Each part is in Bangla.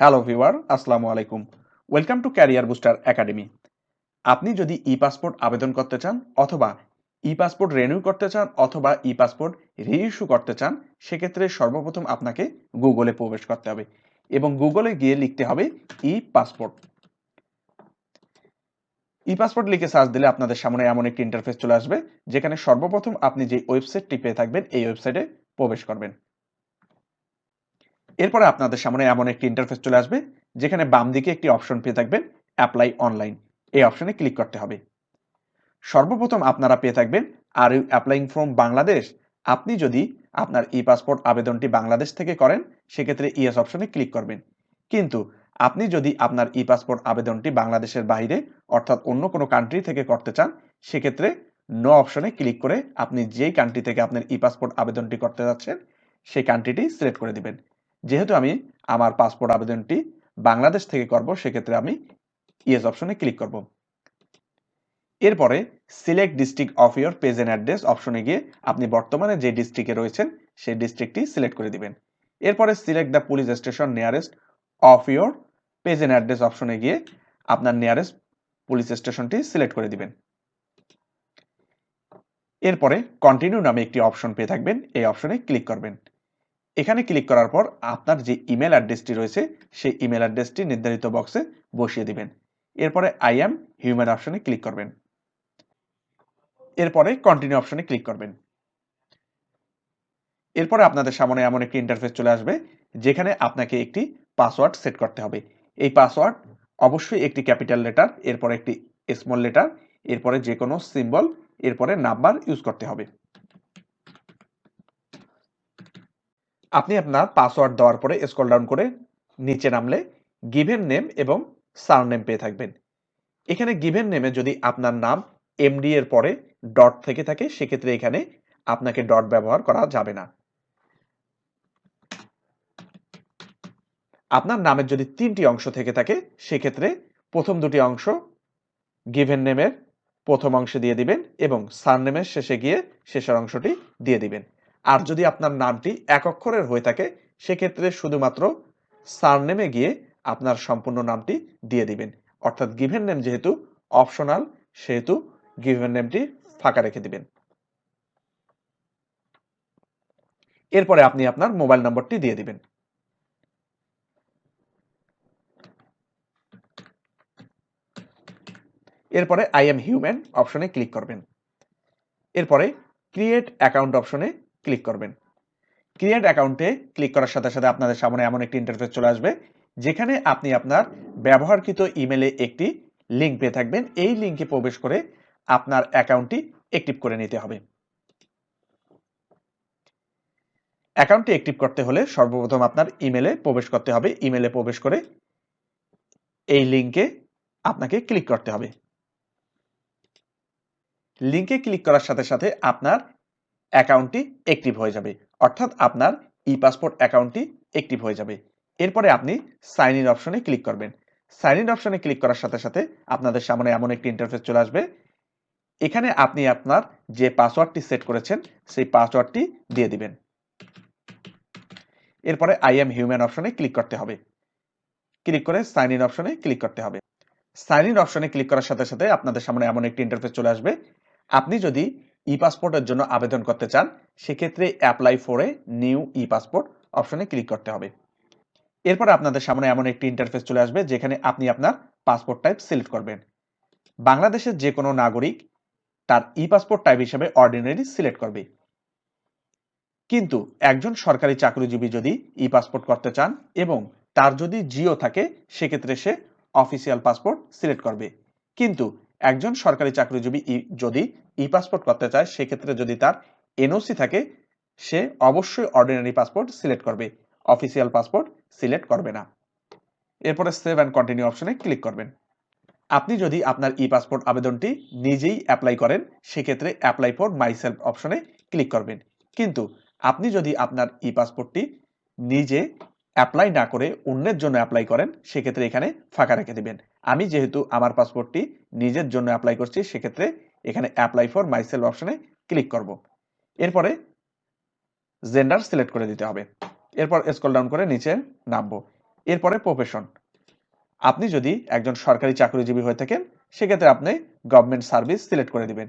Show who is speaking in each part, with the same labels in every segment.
Speaker 1: হ্যালো ভিউয়ার আসসালামু আলাইকুম welcome to career booster academy আপনি যদি ই পাসপোর্ট আবেদন করতে চান অথবা ই পাসপোর্ট রেনিউ করতে চান অথবা ই পাসপোর্ট রিইস্যু করতে চান, সেক্ষেত্রে সর্বপ্রথম আপনাকে গুগলে প্রবেশ করতে হবে এবং গুগলে গিয়ে লিখতে হবে ই পাসপোর্ট ই পাসপোর্ট লিখে সার্চ দিলে আপনাদের সামনে এমন একটি ইন্টারফেস চলে আসবে, যেখানে সর্বপ্রথম আপনি যে ওয়েবসাইটটি পেয়ে থাকবেন, এই ওয়েবসাইটে প্রবেশ করবেন। এরপরে আপনাদের সামনে এমন একটি ইন্টারফেস চলে আসবে, যেখানে বাম দিকে একটি অপশন পেয়ে থাকবেন অ্যাপ্লাই অনলাইন এই অপশনে ক্লিক করতে হবে। সর্বপ্রথম আপনারা পেয়ে থাকবেন are you applying from Bangladesh আপনি যদি আপনার ই পাসপোর্ট আবেদনটি বাংলাদেশ থেকে করেন, সেক্ষেত্রে ইএস অপশনে ক্লিক করবেন। কিন্তু আপনি যদি আপনার ই পাসপোর্ট আবেদনটি বাংলাদেশের বাইরে, অর্থাৎ অন্য কোনো কান্ট্রি থেকে করতে চান, সেক্ষেত্রে নো অপশনে ক্লিক করে আপনি যেই কান্ট্রি থেকে আপনার ই পাসপোর্ট আবেদনটি করতে যাচ্ছেন, সেই কান্ট্রিটি সিলেক্ট করে দিবেন। যেহেতু আমি আমার পাসপোর্ট আবেদনটি বাংলাদেশ থেকে করব, সেক্ষেত্রে আমি ইয়েস অপশনে ক্লিক করব। এরপরে select district of your present address অপশনে গিয়ে আপনি বর্তমানে যে ডিস্ট্রিক্টে রয়েছেন, সেই ডিস্ট্রিক্টটি সিলেক্ট করে দিবেন। এরপরে select the police station nearest of your present address অপশনে গিয়ে আপনার নিয়ারেস্ট পুলিশ স্টেশনটি সিলেক্ট করে দিবেন। এরপরে কন্টিনিউ নামে একটি অপশন পেয়ে থাকবেন, এই অপশনে ক্লিক করবেন। এখানে ক্লিক করার পর আপনার যে ইমেল অ্যাড্রেসটি রয়েছে, সেই ইমেল অ্যাড্রেসটি নির্ধারিত বক্সে বসিয়ে দিবেন। এরপরে আই এম হিউম্যান অপশনে ক্লিক করবেন। এরপরে কন্টিনিউ অপশনে ক্লিক করবেন। এরপরে আপনাদের সামনে এমন একটি ইন্টারফেস চলে আসবে, যেখানে আপনাকে একটি পাসওয়ার্ড সেট করতে হবে। এই পাসওয়ার্ড অবশ্যই একটি ক্যাপিটাল লেটার এরপরে একটি স্মল লেটার এরপরে যে কোনো সিম্বল এরপরে নাম্বার ইউজ করতে হবে। আপনি আপনার পাসওয়ার্ড দেওয়ার পরে স্ক্রল ডাউন করে নিচে নামলে গিভেন নেম এবং সার নেম পেয়ে থাকবেন। এখানে গিভেন নেমে যদি আপনার নাম এমডি এর পরে ডট থেকে থাকে, সেক্ষেত্রে এখানে আপনাকে ডট ব্যবহার করা যাবে না। আপনার নামের যদি তিনটি অংশ থেকে থাকে, সেক্ষেত্রে প্রথম দুটি অংশ গিভেন নেমের প্রথম অংশে দিয়ে দিবেন এবং সার নেমের শেষে গিয়ে শেষের অংশটি দিয়ে দিবেন। আর যদি আপনার নামটি এক অক্ষরের হয়ে থাকে, সেক্ষেত্রে শুধুমাত্র সারনেমে গিয়ে আপনার সম্পূর্ণ নামটি দিয়ে দিবেন। অর্থাৎ গিভেন নেম যেহেতু অপশনাল, সেহেতু গিভেন নেমটি ফাঁকা রেখে দিবেন। এরপরে আপনি আপনার মোবাইল নম্বরটি দিয়ে দিবেন। এরপরে আই এম হিউম্যান অপশনে ক্লিক করবেন। এরপরে ক্রিয়েট অ্যাকাউন্ট অপশনে ক্লিক করবেন। ক্রিয়েট অ্যাকাউন্টে ক্লিক করার সাথে সাথে আপনাদের সামনে এমন একটি ইন্টারফেস চলে আসবে, যেখানে আপনি আপনার ব্যবহারকৃত ইমেলে একটি লিঙ্ক পেয়ে থাকবেন। এই লিঙ্কে প্রবেশ করে আপনার অ্যাকাউন্টটি অ্যাক্টিভ করে নিতে হবে। অ্যাকাউন্টটি অ্যাক্টিভ করতে হলে সর্বপ্রথম আপনার ইমেলে প্রবেশ করতে হবে। ইমেলে প্রবেশ করে এই লিঙ্কে আপনাকে ক্লিক করতে হবে। লিঙ্কে ক্লিক করার সাথে সাথে আপনার অ্যাকাউন্টটি অ্যাক্টিভ হয়ে যাবে। অর্থাৎ আপনার ই পাসপোর্ট অ্যাকাউন্টটি অ্যাক্টিভ হয়ে যাবে। এরপরে আপনি সাইন ইন অপশনে ক্লিক করবেন। সাইন ইন অপশনে ক্লিক করার সাথে সাথে আপনাদের সামনে এমন একটি ইন্টারফেস চলে আসবে। এখানে আপনি আপনার যে পাসওয়ার্ডটি সেট করেছেন, সেই পাসওয়ার্ডটি দিয়ে দিবেন। এরপরে আই এম হিউম্যান অপশনে ক্লিক করতে হবে। ক্লিক করে সাইন ইন অপশনে ক্লিক করতে হবে। সাইন ইন অপশনে ক্লিক করার সাথে সাথে আপনাদের সামনে এমন একটি ইন্টারফেস চলে আসবে। আপনি যদি ই পাসপোর্টের জন্য আবেদন করতে চান, সেক্ষেত্রে apply for new E passport অপশনে ক্লিক করতে হবে। এরপর আপনাদের সামনে এমন একটি ইন্টারফেস চলে আসবে, যেখানে আপনি আপনার পাসপোর্ট টাইপ সিলেক্ট করবেন। বাংলাদেশের যে কোনো নাগরিক তার ই পাসপোর্ট টাইপ হিসেবে অর্ডিনারি সিলেক্ট করবে। কিন্তু একজন সরকারি চাকরিজীবী যদি ই পাসপোর্ট করতে চান এবং তার যদি জিও থাকে, সেক্ষেত্রে সে অফিসিয়াল পাসপোর্ট সিলেক্ট করবে। কিন্তু একজন সরকারি চাকরিজীবী যদি ই পাসপোর্ট করতে চায়, সেক্ষেত্রে যদি তার এনওসি থাকে, সে অবশ্যই অর্ডিনারি পাসপোর্ট সিলেক্ট করবে। অফিসিয়াল পাসপোর্ট সিলেক্ট করবে না। এরপরে সেভ অ্যান্ড কন্টিনিউ অপশনে ক্লিক করবেন। আপনি যদি আপনার ই পাসপোর্ট আবেদনটি নিজেই অ্যাপ্লাই করেন, সেক্ষেত্রে অ্যাপ্লাই ফর মাই সেলফ অপশনে ক্লিক করবেন। কিন্তু আপনি যদি আপনার ই পাসপোর্টটি নিজে অ্যাপ্লাই না করে অন্যের জন্য অ্যাপ্লাই করেন, সেক্ষেত্রে এখানে ফাঁকা রেখে দিবেন। আমি যেহেতু আমার পাসপোর্টটি নিজের জন্য অ্যাপ্লাই করছি, সেক্ষেত্রে এখানে অ্যাপ্লাই ফর মাইসেল অপশনে ক্লিক করব। এরপরে জেন্ডার সিলেক্ট করে দিতে হবে। এরপর স্কল ডাউন করে নিচে নামবো। এরপরে প্রফেশন আপনি যদি একজন সরকারি চাকরিজীবী হয়ে থাকেন, সেক্ষেত্রে আপনি গভর্নমেন্ট সার্ভিস সিলেক্ট করে দিবেন।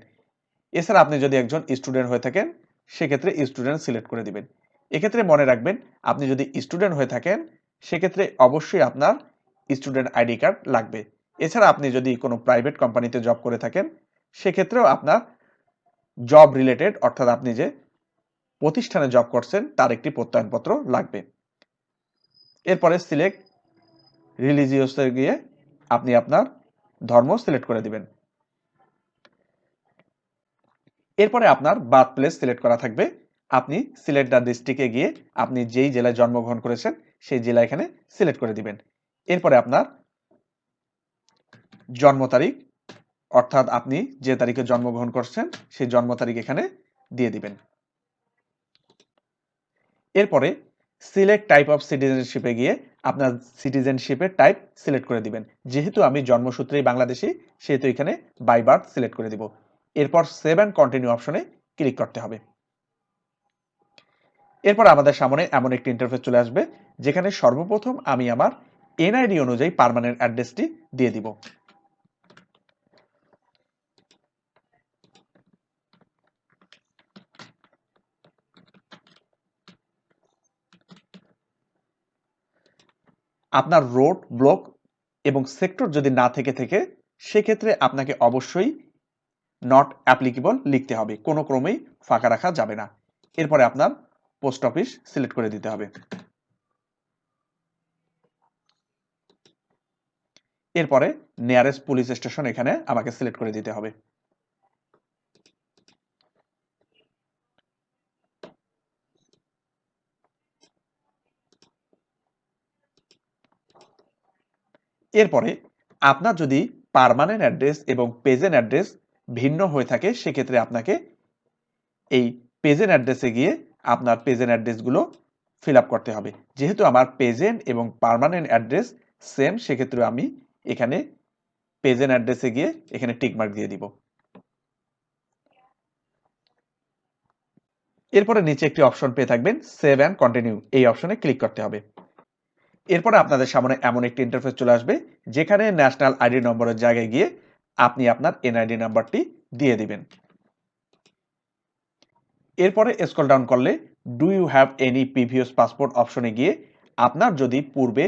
Speaker 1: এছাড়া আপনি যদি একজন স্টুডেন্ট হয়ে থাকেন, সেক্ষেত্রে স্টুডেন্ট সিলেক্ট করে দিবেন। এক্ষেত্রে মনে রাখবেন, আপনি যদি স্টুডেন্ট হয়ে থাকেন, সেক্ষেত্রে অবশ্যই আপনার স্টুডেন্ট আইডি কার্ড লাগবে। এছাড়া আপনি যদি কোনো প্রাইভেট কোম্পানিতে জব করে থাকেন, সেক্ষেত্রেও আপনার জব রিলেটেড অর্থাৎ আপনি যে প্রতিষ্ঠানে জব করছেন, তার একটি প্রত্যয়নপত্র লাগবে। এরপরে সিলেক্ট রিলিজিয়াসে গিয়ে আপনি আপনার ধর্ম সিলেক্ট করে দিবেন। এরপরে আপনার বার্থ প্লেস সিলেক্ট করা থাকবে। আপনি সিলেক্ট দ্য ডিস্ট্রিক্টে গিয়ে আপনি যেই জেলায় জন্মগ্রহণ করেছেন, সেই জেলা এখানে সিলেক্ট করে দিবেন। এরপরে আপনার জন্ম তারিখ, অর্থাৎ আপনি যে তারিখে জন্মগ্রহণ করছেন, সেই জন্ম তারিখ এখানে দিয়ে দিবেন। এরপরে সিলেক্ট টাইপ অফ সিটিজেনশিপে গিয়ে আপনার সিটিজেনশিপের টাইপ সিলেক্ট করে দিবেন। যেহেতু আমি জন্মসূত্রেই বাংলাদেশি, সেহেতু এখানে বাই বার্থ সিলেক্ট করে দিব। এরপর সেভ অ্যান্ড কন্টিনিউ অপশনে ক্লিক করতে হবে। এরপর আমাদের সামনে এমন একটি ইন্টারফেস চলে আসবে, যেখানে সর্বপ্রথম আমি আমার এনআইডি অনুযায়ী পার্মানেন্ট অ্যাড্রেসটি দিয়ে দিব। আপনার রোড ব্লক এবং সেক্টর যদি না থেকে থেকে, সেক্ষেত্রে আপনাকে অবশ্যই নট অ্যাপ্লিকেবল লিখতে হবে। কোনো ক্রমেই ফাঁকা রাখা যাবে না। এরপরে আপনার পোস্ট অফিস সিলেক্ট করে দিতে হবে। এরপরে নিয়ারেস্ট পুলিশ স্টেশন এখানে আমাকে সিলেক্ট করে দিতে হবে। এরপরে আপনার যদি পার্মানেন্ট অ্যাড্রেস এবং পেজেন্ট অ্যাড্রেস ভিন্ন হয়ে থাকে, সেক্ষেত্রে আপনাকে এই পেজেন্ট অ্যাড্রেসে গিয়ে আপনার পেজেন্ট অ্যাড্রেসগুলো ফিল করতে হবে। যেহেতু আমার পেজেন্ট এবং পার্মানেন্ট অ্যাড্রেস সেম সেক্ষেত্রে আমি এখানে পেজেন্ট অ্যাড্রেসে গিয়ে এখানে টিকমার্ক দিয়ে দিব। এরপরে নিচে একটি অপশন পেয়ে থাকবেন সেভ অ্যান্ড কন্টিনিউ এই অপশনে ক্লিক করতে হবে। এরপরে আপনাদের সামনে এমন একটি ইন্টারফেস চলে আসবে, যেখানে ন্যাশনাল আইডি নম্বরের জায়গায় গিয়ে আপনি আপনার এনআইডি নাম্বারটি দিয়ে দিবেন। এরপরে স্ক্রল ডাউন করলে do you have any previous passport অপশনে গিয়ে আপনার যদি পূর্বে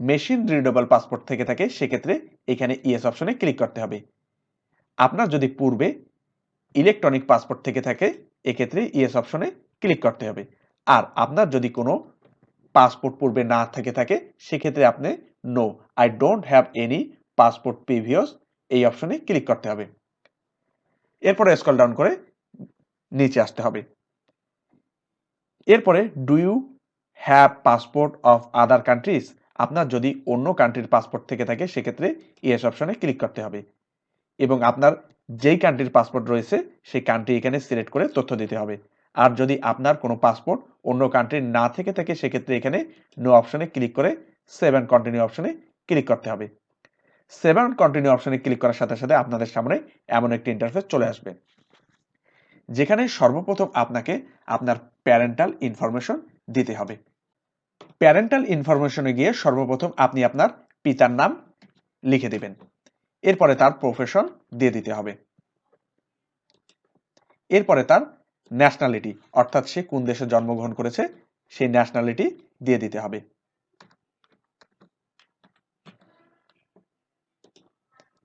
Speaker 1: মেশিন রিডেবল পাসপোর্ট থেকে থাকে, সেক্ষেত্রে এখানে ইএস অপশনে ক্লিক করতে হবে। আপনার যদি পূর্বে ইলেকট্রনিক পাসপোর্ট থেকে থাকে, এক্ষেত্রে ইএস অপশনে ক্লিক করতে হবে। আর আপনার যদি কোনো পাসপোর্ট পূর্বে না থেকে থাকে, সেক্ষেত্রে আপনি no, I don't have any passport previous এই অপশনে ক্লিক করতে হবে। এরপরে স্কল ডাউন করে নিচে আসতে হবে। এরপরে do you have passport of other countries? আপনার যদি অন্য কান্ট্রির পাসপোর্ট থেকে থাকে, সেক্ষেত্রে ইয়েস অপশনে ক্লিক করতে হবে। এবং আপনার যেই কান্ট্রির পাসপোর্ট রয়েছে, সেই কান্ট্রি এখানে সিলেক্ট করে তথ্য দিতে হবে। আর যদি আপনার কোনো পাসপোর্ট অন্য কান্ট্রির না থেকে থাকে, সেক্ষেত্রে এখানে নো অপশনে ক্লিক করে সেভেন কন্টিনিউ অপশনে ক্লিক করতে হবে। সেভেন কন্টিনিউ অপশনে ক্লিক করার সাথে সাথে আপনাদের সামনে এমন একটি ইন্টারফেস চলে আসবে। যেখানে সর্বপ্রথম আপনাকে আপনার প্যারেন্টাল ইনফরমেশন দিতে হবে। প্যারেন্টাল ইনফরমেশনে গিয়ে সর্বপ্রথম আপনি আপনার পিতার নাম লিখে দিবেন। এরপরে তার প্রফেশন দিয়ে দিতে হবে। এরপরে তার ন্যাশনালিটি অর্থাৎ সে কোন দেশে জন্মগ্রহণ করেছে, সেই ন্যাশনালিটি দিয়ে দিতে হবে।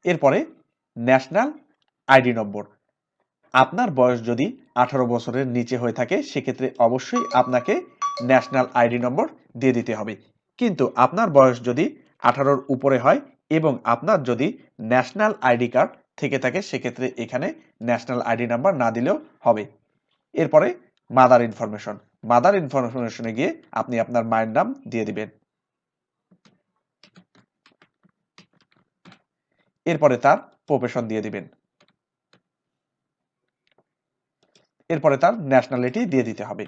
Speaker 1: এরপরে ন্যাশনাল আইডি নম্বর আপনার বয়স যদি আঠারো বছরের নিচে হয়ে থাকে, সেক্ষেত্রে অবশ্যই আপনাকে ন্যাশনাল আইডি নম্বর দিয়ে দিতে হবে। কিন্তু আপনার বয়স যদি আঠারোর উপরে হয় এবং আপনার যদি ন্যাশনাল আইডি কার্ড থেকে থাকে, সেক্ষেত্রে এখানে ন্যাশনাল আইডি নাম্বার না দিলেও হবে। এরপরে মাদার ইনফরমেশন মাদার ইনফরমেশনে গিয়ে আপনি আপনার মায়ের নাম দিয়ে দিবেন। এরপরে তার প্রফেশন দিয়ে দিবেন। এরপরে তার ন্যাশনালিটি দিয়ে দিতে হবে।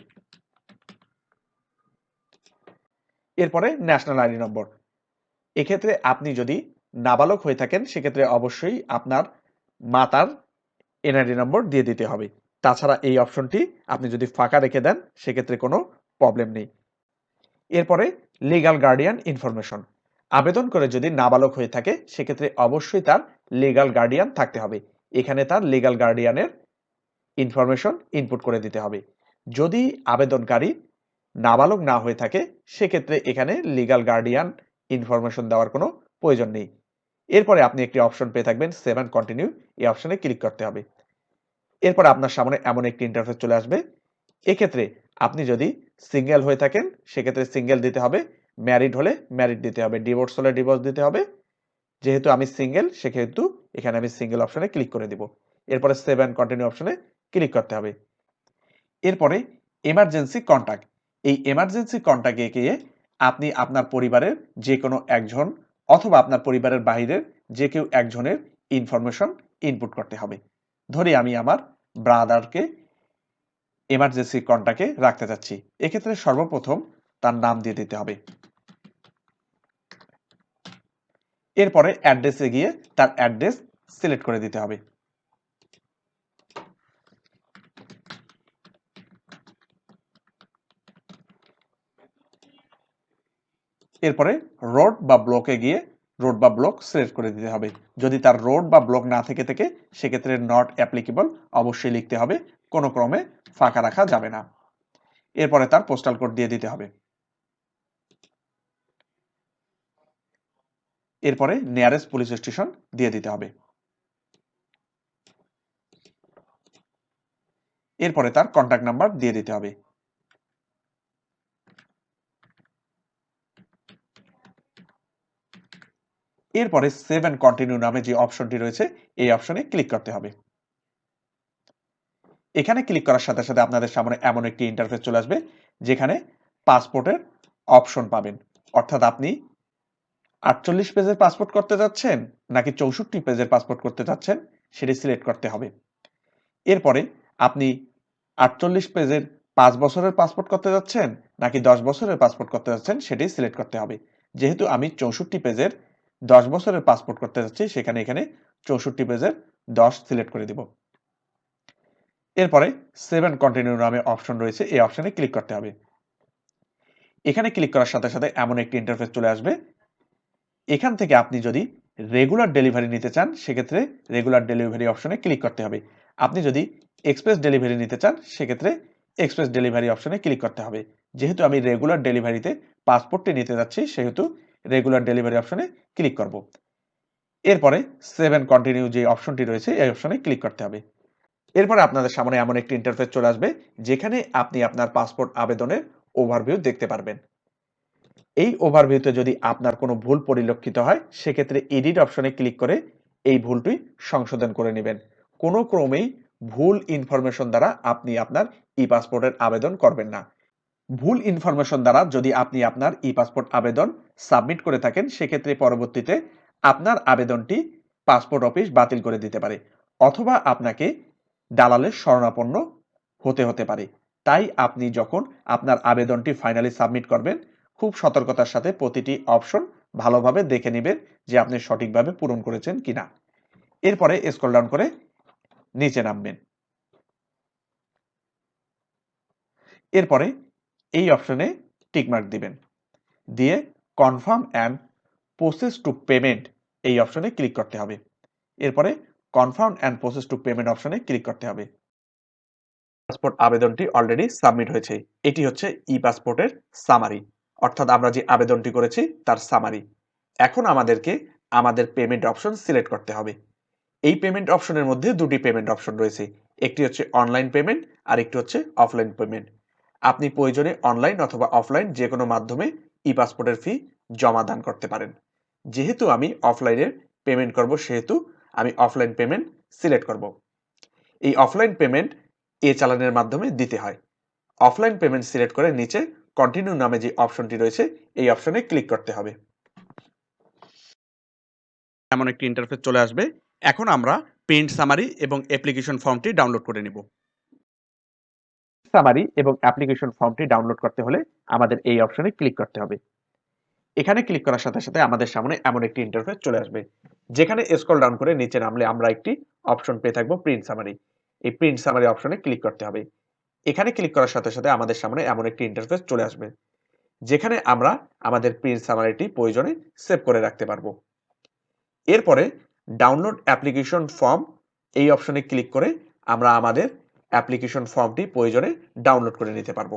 Speaker 1: এরপরে ন্যাশনাল আইডি নম্বর এক্ষেত্রে আপনি যদি নাবালক হয়ে থাকেন, সেক্ষেত্রে অবশ্যই আপনার মাতার এনআইডি নম্বর দিয়ে দিতে হবে। তাছাড়া এই অপশনটি আপনি যদি ফাঁকা রেখে দেন, সেক্ষেত্রে কোনো প্রবলেম নেই। এরপরে লিগাল গার্ডিয়ান ইনফরমেশন আবেদন করে যদি নাবালক হয়ে থাকে, সেক্ষেত্রে অবশ্যই তার লিগাল গার্ডিয়ান থাকতে হবে। এখানে তার লিগাল গার্ডিয়ানের ইনফরমেশন ইনপুট করে দিতে হবে। যদি আবেদনকারী নাবালক না হয়ে থাকে, সেক্ষেত্রে এখানে লিগ্যাল গার্ডিয়ান ইনফরমেশন দেওয়ার কোনো প্রয়োজন নেই। এরপরে আপনি একটি অপশন পেয়ে থাকবেন সেভেন কন্টিনিউ এই অপশনে ক্লিক করতে হবে। এরপর আপনার সামনে এমন একটি ইন্টারফেস চলে আসবে। এক্ষেত্রে আপনি যদি সিঙ্গেল হয়ে থাকেন, সেক্ষেত্রে সিঙ্গেল দিতে হবে ম্যারিড হলে ম্যারিড দিতে হবে ডিভোর্স হলে ডিভোর্স দিতে হবে। যেহেতু আমি সিঙ্গেল সেক্ষেত্রে এখানে আমি সিঙ্গেল অপশনে ক্লিক করে দিব। এরপরে সেভেন কন্টিনিউ অপশনে ক্লিক করতে হবে। এরপরে এমার্জেন্সি কন্ট্যাক্ট এই এমার্জেন্সি কন্ট্যাক্টে গিয়ে আপনি আপনার পরিবারের যে কোনো একজন অথবা আপনার পরিবারের বাহিরের যে কেউ একজনের ইনফরমেশন ইনপুট করতে হবে। ধরি আমি আমার ব্রাদারকে এমার্জেন্সি কন্ট্যাক্টে রাখতে চাচ্ছি। এক্ষেত্রে সর্বপ্রথম তার নাম দিয়ে দিতে হবে। এরপরে অ্যাড্রেসে গিয়ে তার অ্যাড্রেস সিলেক্ট করে দিতে হবে। এরপরে রোড বা ব্লকে গিয়ে রোড বা ব্লক সিলেক্ট করে দিতে হবে। যদি তার রোড বা ব্লক না থেকে থেকে, সেক্ষেত্রে নট অ্যাপ্লিকেবল অবশ্যই লিখতে হবে, কোনো ক্রমে ফাঁকা রাখা যাবে না। এরপরে তার পোস্টাল কোড দিয়ে দিতে হবে। এরপরে নিয়ারেস্ট পুলিশ স্টেশন দিয়ে দিতে হবে। এরপরে তার কন্ট্যাক্ট নাম্বার দিয়ে দিতে হবে। এরপরে সেভ অ্যান্ড কন্টিনিউ নামে যে অপশনটি রয়েছে, এই অপশনে ক্লিক করতে হবে। এখানে ক্লিক করার সাথে সাথে আপনাদের সামনে এমন একটি ইন্টারফেস চলে আসবে, যেখানে পাসপোর্টের অপশন পাবেন। অর্থাৎ আপনি আটচল্লিশ পেজের পাসপোর্ট করতে যাচ্ছেন, নাকি চৌষট্টি পেজের পাসপোর্ট করতে যাচ্ছেন, সেটি সিলেক্ট করতে হবে। এরপরে আপনি আটচল্লিশ পেজের পাঁচ বছরের পাসপোর্ট করতে যাচ্ছেন, নাকি দশ বছরের পাসপোর্ট করতে যাচ্ছেন, সেটি সিলেক্ট করতে হবে। যেহেতু আমি চৌষট্টি পেজের দশ বছরের পাসপোর্ট করতে যাচ্ছি, সেখানে এখানে চৌষট্টি পেজের দশ সিলেক্ট করে দিব। এরপরে সেভেন কন্টিনিউ নামে অপশন রয়েছে, এই অপশনে ক্লিক করতে হবে। এখানে ক্লিক করার সাথে সাথে এমন একটি ইন্টারফেস চলে আসবে। এখান থেকে আপনি যদি রেগুলার ডেলিভারি নিতে চান, সেক্ষেত্রে রেগুলার ডেলিভারি অপশনে ক্লিক করতে হবে। আপনি যদি এক্সপ্রেস ডেলিভারি নিতে চান, সেক্ষেত্রে এক্সপ্রেস ডেলিভারি অপশনে ক্লিক করতে হবে। যেহেতু আমি রেগুলার ডেলিভারিতে পাসপোর্টটি নিতে যাচ্ছি, সেহেতু রেগুলার ডেলিভারি অপশনে ক্লিক করব। এরপরে সেভেন কন্টিনিউ যে অপশনটি রয়েছে, এই অপশনে ক্লিক করতে হবে। এরপরে আপনাদের সামনে এমন একটি ইন্টারফেস চলে আসবে, যেখানে আপনি আপনার পাসপোর্ট আবেদনের ওভারভিউ দেখতে পারবেন। এই ওভারভিউতে যদি আপনার কোনো ভুল পরিলক্ষিত হয়, সেক্ষেত্রে এডিট অপশনে ক্লিক করে এই ভুলটি সংশোধন করে নেবেন। কোনো ক্রমেই ভুল ইনফরমেশন দ্বারা আপনি আপনার ই পাসপোর্টের আবেদন করবেন না। ভুল ইনফরমেশন দ্বারা যদি আপনি আপনার ই পাসপোর্ট আবেদন সাবমিট করে থাকেন, সেক্ষেত্রে পরবর্তীতে আপনার আবেদনটি পাসপোর্ট অফিস বাতিল করে দিতে পারে অথবা আপনাকে দালালের শরণাপন্ন হতে হতে পারে। তাই আপনি যখন আপনার আবেদনটি ফাইনালি সাবমিট করবেন, খুব সতর্কতার সাথে প্রতিটি অপশন ভালোভাবে দেখে নেবেন যে আপনি সঠিকভাবে পূরণ করেছেন কিনা। এরপরে স্ক্রল ডাউন করে নিচে নামবেন। এরপরে এই অপশনে টিকমার্ক দিবেন। দিয়ে confirm and process to payment এই অপশনে ক্লিক করতে হবে। এরপরে confirm and process to payment অপশনে ক্লিক করতে হবে। পাসপোর্ট আবেদনটি অলরেডি সাবমিট হয়েছে। এটি হচ্ছে ই পাসপোর্টের সামারি অর্থাৎ আমরা যে আবেদনটি করেছি তার সামারি এখন আমাদেরকে আমাদের পেমেন্ট অপশন সিলেক্ট করতে হবে। এই পেমেন্ট অপশনের মধ্যে দুটি পেমেন্ট অপশন রয়েছে। একটি হচ্ছে অনলাইন পেমেন্ট আর একটি হচ্ছে অফলাইন পেমেন্ট আপনি প্রয়োজনে অনলাইন অথবা অফলাইন যে কোনো মাধ্যমে ই পাসপোর্টের ফি জমা দান করতে পারেন। যেহেতু আমি অফলাইনে পেমেন্ট করব, সেহেতু আমি অফলাইন পেমেন্ট সিলেক্ট করব। এই অফলাইন পেমেন্ট এ চালানের মাধ্যমে দিতে হয়। অফলাইন পেমেন্ট সিলেক্ট করে নিচে কন্টিনিউ নামে যে অপশনটি রয়েছে, এই অপশনে ক্লিক করতে হবে। এমন একটি ইন্টারফেস চলে আসবে। এখন আমরা প্রিন্ট সামারি এবং অ্যাপ্লিকেশন ফর্মটি ডাউনলোড করে নেব। সামারি এবং অ্যাপ্লিকেশন ফর্মটি ডাউনলোড করতে হলে আমাদের এই অপশনে ক্লিক করতে হবে। এখানে ক্লিক করার সাথে সাথে আমাদের সামনে এমন একটি ইন্টারফেস চলে আসবে, যেখানে স্ক্রল ডাউন করে নিচে নামলে আমরা একটি অপশন পেয়ে থাকব প্রিন্ট সামারি এই প্রিন্ট সামারি অপশনে ক্লিক করতে হবে। এখানে ক্লিক করার সাথে সাথে আমাদের সামনে এমন একটি ইন্টারফেস চলে আসবে, যেখানে আমরা আমাদের প্রিন্ট সামারিটি প্রয়োজনে সেভ করে রাখতে পারব। এরপরে ডাউনলোড অ্যাপ্লিকেশন ফর্ম এই অপশনে ক্লিক করে আমরা আমাদের অ্যাপ্লিকেশন ফর্মটি প্রয়োজনে ডাউনলোড করে নিতে পারব।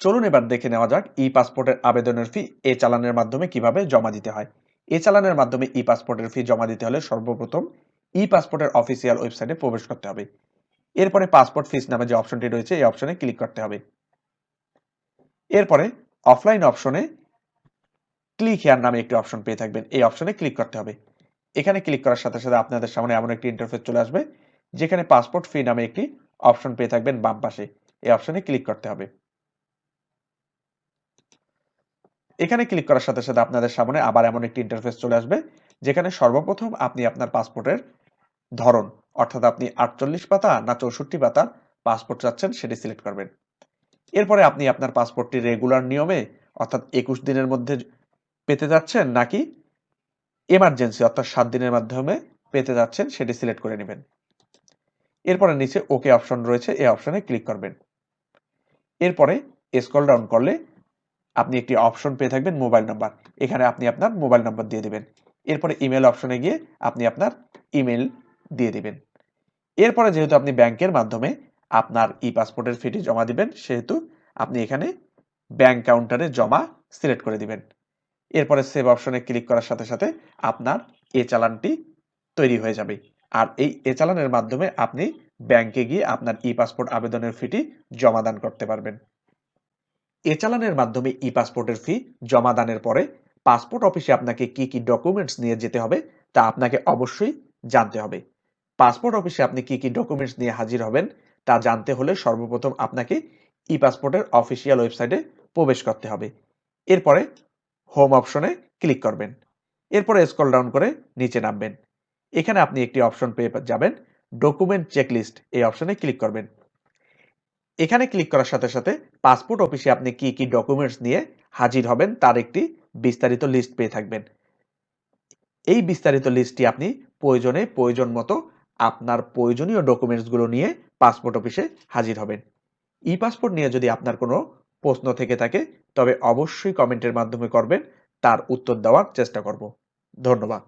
Speaker 1: চলুন এবার দেখে নেওয়া যাক ই পাসপোর্টের আবেদনের ফি এ চালানের মাধ্যমে কীভাবে জমা দিতে হয়। এ চালানের মাধ্যমে ই পাসপোর্টের ফি জমা দিতে হলে সর্বপ্রথম ই পাসপোর্টের অফিসিয়াল ওয়েবসাইটে প্রবেশ করতে হবে। এরপরে পাসপোর্ট ফিস নামে যে অপশনটি রয়েছে, এই অপশনে ক্লিক করতে হবে। এরপরে অফলাইন অপশনে ক্লিক হেয়ার নামে একটি অপশন পেয়ে থাকবেন। এই অপশনে ক্লিক করতে হবে। এখানে ক্লিক করার সাথে সাথে আপনাদের সামনে এমন একটি ইন্টারফেস চলে আসবে যেখানে পাসপোর্ট ফি নামে একটি অপশন পেয়ে থাকবেন বাম পাশে। এই অপশনে ক্লিক করতে হবে। এখানে ক্লিক করার সাথে সাথে আপনাদের সামনে আবার এমন একটি ইন্টারফেস চলে আসবে, যেখানে সর্বপ্রথম আপনি আপনার পাসপোর্টের ধরন, অর্থাৎ আপনি আটচল্লিশ পাতা না চৌষট্টি পাতার পাসপোর্ট চাচ্ছেন সেটি সিলেক্ট করবেন। এরপরে আপনি আপনার পাসপোর্টটি রেগুলার নিয়মে, অর্থাৎ একুশ দিনের মধ্যে পেতে যাচ্ছেন নাকি এমার্জেন্সি অর্থাৎ সাত দিনের মাধ্যমে পেতে যাচ্ছেন সেটি সিলেক্ট করে নেবেন। এরপরে নিচে ওকে অপশন রয়েছে। এই অপশনে ক্লিক করবেন। এরপরে স্ক্রল ডাউন করলে আপনি একটি অপশন পেয়ে থাকবেন মোবাইল নাম্বার এখানে আপনি আপনার মোবাইল নাম্বার দিয়ে দিবেন। এরপরে ইমেল অপশনে গিয়ে আপনি আপনার ইমেল দিয়ে দিবেন। এরপরে যেহেতু আপনি ব্যাংকের মাধ্যমে আপনার ই পাসপোর্টের ফিটি জমা দিবেন, সেহেতু আপনি এখানে ব্যাংক কাউন্টারে জমা সিলেক্ট করে দিবেন। এরপরে সেভ অপশনে ক্লিক করার সাথে সাথে আপনার এ চালানটি তৈরি হয়ে যাবে। আর এই এ চালানের মাধ্যমে আপনি ব্যাংকে গিয়ে আপনার ই পাসপোর্ট আবেদনের ফিটি জমা দান করতে পারবেন। এ চালানের মাধ্যমে ই পাসপোর্টের ফি জমা দানের পরে পাসপোর্ট অফিসে আপনাকে কি কি ডকুমেন্টস নিয়ে যেতে হবে তা আপনাকে অবশ্যই জানতে হবে। পাসপোর্ট অফিসে আপনি কি কি ডকুমেন্টস নিয়ে হাজির হবেন তা জানতে হলে সর্বপ্রথম আপনাকে ই পাসপোর্টের অফিসিয়াল ওয়েবসাইটে প্রবেশ করতে হবে। এরপরে হোম অপশনে ক্লিক করবেন। এরপরে স্ক্রল ডাউন করে নিচে নামবেন। এখানে আপনি একটি অপশন পেয়ে যাবেন, ডকুমেন্ট চেকলিস্ট। এই অপশনে ক্লিক করবেন। এখানে ক্লিক করার সাথে সাথে পাসপোর্ট অফিসে আপনি কি কি ডকুমেন্টস নিয়ে হাজির হবেন তার একটি বিস্তারিত লিস্ট পেয়ে থাকবেন। এই বিস্তারিত লিস্টটি আপনি প্রয়োজনে প্রয়োজন মতো আপনার প্রয়োজনীয় ডকুমেন্টসগুলো নিয়ে পাসপোর্ট অফিসে হাজির হবেন। ই পাসপোর্ট নিয়ে যদি আপনার কোনো প্রশ্ন থেকে থাকে, তবে অবশ্যই কমেন্টের মাধ্যমে করবেন, তার উত্তর দেওয়ার চেষ্টা করব। ধন্যবাদ।